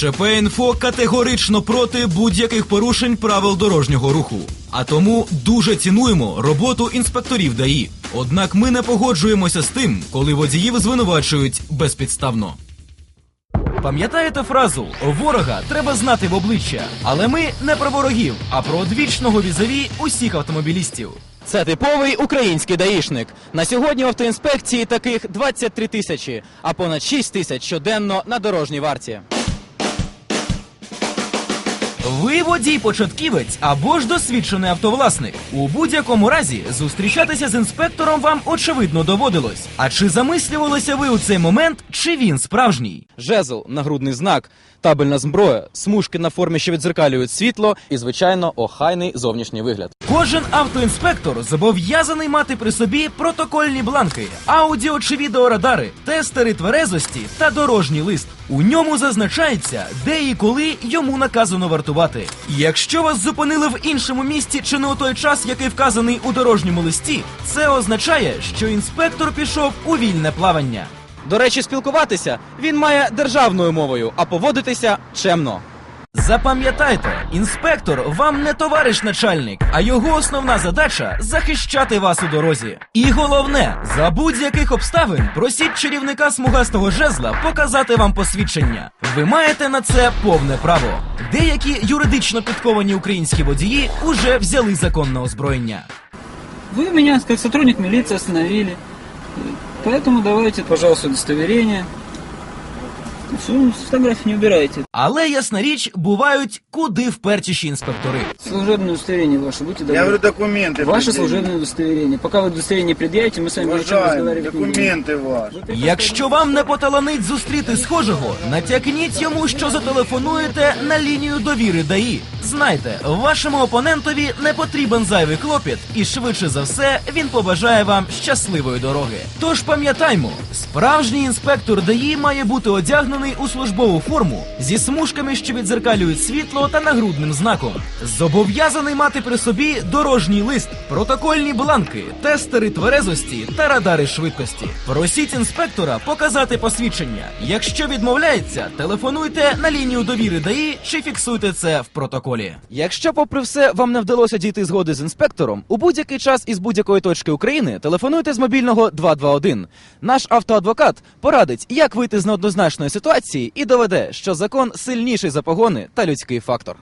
ЧП-інфо категорично проти будь-яких порушень правил дорожнього руху. А тому дуже цінуємо роботу інспекторів ДАІ. Однак ми не погоджуємося з тим, коли водіїв звинувачують безпідставно. Пам'ятаєте фразу ворога треба знати в обличчя, але ми не про ворогів, а про одвічного візові усіх автомобілістів. Це типовий український даїшник. На сьогодні в автоінспекції таких 23 тисячі, а понад 6 тисяч щоденно на дорожній варті. Ви водій початківець або ж досвідчений автовласник. У будь-якому разі зустрічатися з інспектором вам очевидно доводилось. А чи замислювалися ви у цей момент, чи він справжній? Жезл, нагрудний знак, табельна зброя, смужки на формі, що відзеркалюють світло, і, звичайно, охайний зовнішній вигляд. Кожен автоінспектор зобов'язаний мати при собі протокольні бланки, аудіо чи відеорадари, тестери тверезості та дорожній лист. У ньому зазначається, де і коли йому наказано вартувати. Якщо вас зупинили в іншому місті чи не у той час, який вказаний у дорожньому листі, це означає, що інспектор пішов у вільне плавання. До речі, спілкуватися він має державною мовою, а поводитися чемно. Запам'ятайте, інспектор вам не товариш начальник, а його основна задача захищати вас у дорозі. І головне, за будь-яких обставин просіть чарівника смугастого жезла показати вам посвідчення. Ви маєте на це повне право. Деякі юридично підковані українські водії уже взяли законне озброєння. Вы меня как сотрудник милиции остановили. Поэтому давайте, пожалуйста, удостоверение. Все, фотографии не убирайте. Але ясна річ, бувають куди впертіші інспектори. Служебное удостоверение ваше, будьте добры. Я говорю документы. Ваше предъявите. служебное удостоверение. Пока вы удостоверение не предъявите, мы с вами о чем Уважаемый, разговаривать не будем. документы ваши. Якщо вам не поталанить зустріти схожого, натякніть йому, що зателефонуєте на лінію довіри ДАІ. Знайте, вашому опонентові не потрібен зайвий клопіт, і швидше за все він побажає вам щасливої дороги. Тож пам'ятаймо, справжній інспектор ДАІ має бути одягнений у службову форму зі смужками, що відзеркалюють світло та нагрудним знаком. Зобов'язаний мати при собі дорожній лист, протокольні бланки, тестери тверезості та радари швидкості. Просіть інспектора показати посвідчення. Якщо відмовляється, телефонуйте на лінію довіри ДАІ чи фіксуйте це в протоколі. Якщо, попри все, вам не вдалося дійти згоди з інспектором, у будь-який час із будь-якої точки України телефонуйте з мобільного 221. Наш автоадвокат порадить, як вийти з неоднозначної ситуації і доведе, що закон сильніший за погони та людський фактор.